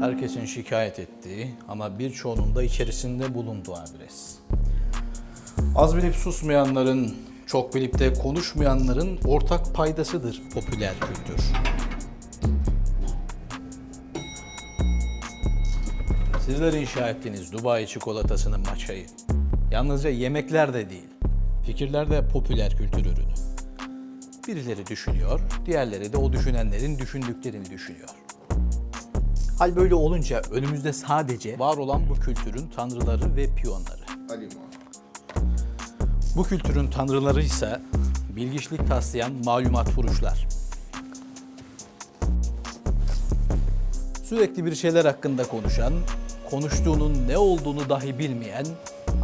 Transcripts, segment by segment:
Herkesin şikayet ettiği ama birçoğunun da içerisinde bulunduğu adres. Az bilip susmayanların, çok bilip de konuşmayanların ortak paydasıdır popüler kültür. Sizler inşa ettiğiniz Dubai çikolatasının maçayı. Yalnızca yemekler de değil, fikirler de popüler kültür ürünü. Birileri düşünüyor, diğerleri de o düşünenlerin düşündüklerini düşünüyor. Hal böyle olunca önümüzde sadece var olan bu kültürün tanrıları ve piyonları. Bu kültürün tanrıları ise bilgiçlik taslayan malumat furuşlar. Sürekli bir şeyler hakkında konuşan, konuştuğunun ne olduğunu dahi bilmeyen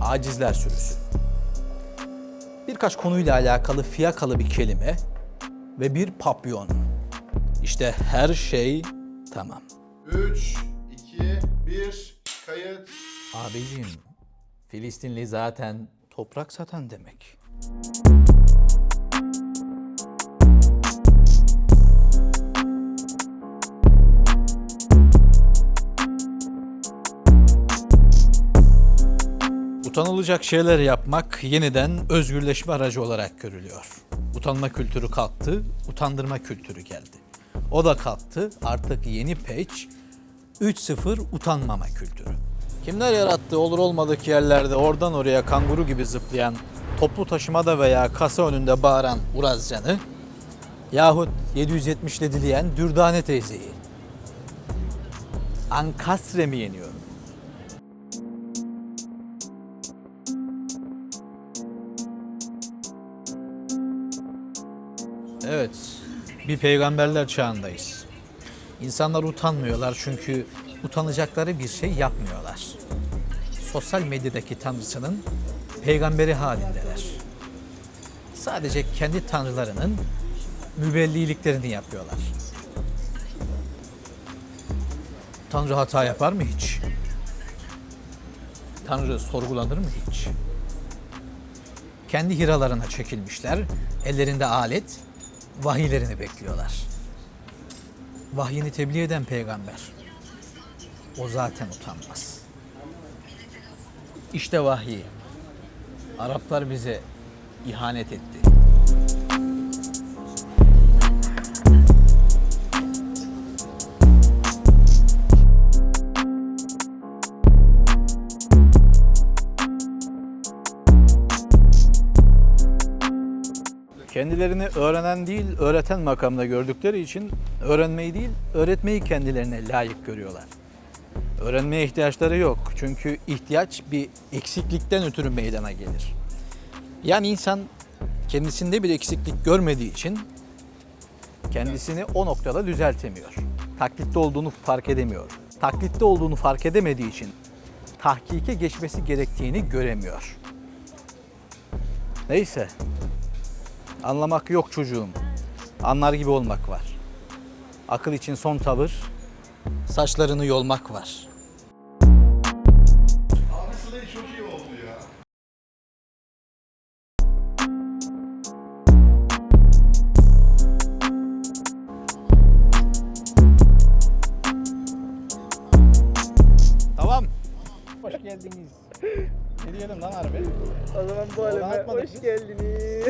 acizler sürüsü. Birkaç konuyla alakalı fiyakalı bir kelime ve bir papyon. İşte her şey tamam. 3, 2, 1, kayıt. Abicim, Filistinli zaten toprak satan demek. Utanılacak şeyler yapmak yeniden özgürleşme aracı olarak görülüyor. Utanma kültürü kalktı, utandırma kültürü geldi. O da kalktı, artık yeni peç 3-0 utanmama kültürü. Kimler yarattı olur olmadık yerlerde oradan oraya kanguru gibi zıplayan, toplu taşımada veya kasa önünde bağıran Urazcan'ı yahut 770'le dileyen Dürdane teyzeyi. Ankastre mi yeniyor? Evet, bir peygamberler çağındayız. İnsanlar utanmıyorlar çünkü utanacakları bir şey yapmıyorlar. Sosyal medyadaki tanrısının peygamberi halindeler. Sadece kendi tanrılarının mübelliliklerini yapıyorlar. Tanrı hata yapar mı hiç? Tanrı sorgulanır mı hiç? Kendi hiralarına çekilmişler, ellerinde alet, vahiylerini bekliyorlar. Vahyini tebliğ eden peygamber. O zaten utanmaz. İşte vahiy. Araplar bize ihanet etti. Kendilerini öğrenen değil, öğreten makamda gördükleri için öğrenmeyi değil, öğretmeyi kendilerine layık görüyorlar. Öğrenmeye ihtiyaçları yok. Çünkü ihtiyaç bir eksiklikten ötürü meydana gelir. Yani insan kendisinde bir eksiklik görmediği için kendisini o noktada düzeltemiyor. Taklitte olduğunu fark edemiyor. Taklitte olduğunu fark edemediği için tahkike geçmesi gerektiğini göremiyor. Neyse, Anlamak yok çocuğum. Anlar gibi olmak var. Akıl için son tavır, saçlarını yolmak var. Abi Slay çok iyi oldu ya. Tamam. Hoş geldiniz. Ne diyelim lan harbi? O zaman bu aleme atmadık hoş biz. geldiniz.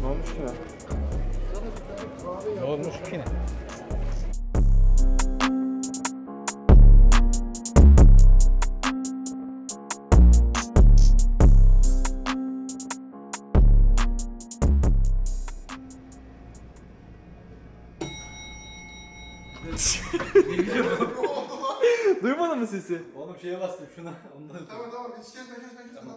Ne olmuş ya? Ne olmuş ki ne? Duymadın mı sesi? Oğlum şeye bastım şuna. Ondan Tamam tamam hiç kesme kesme kesme.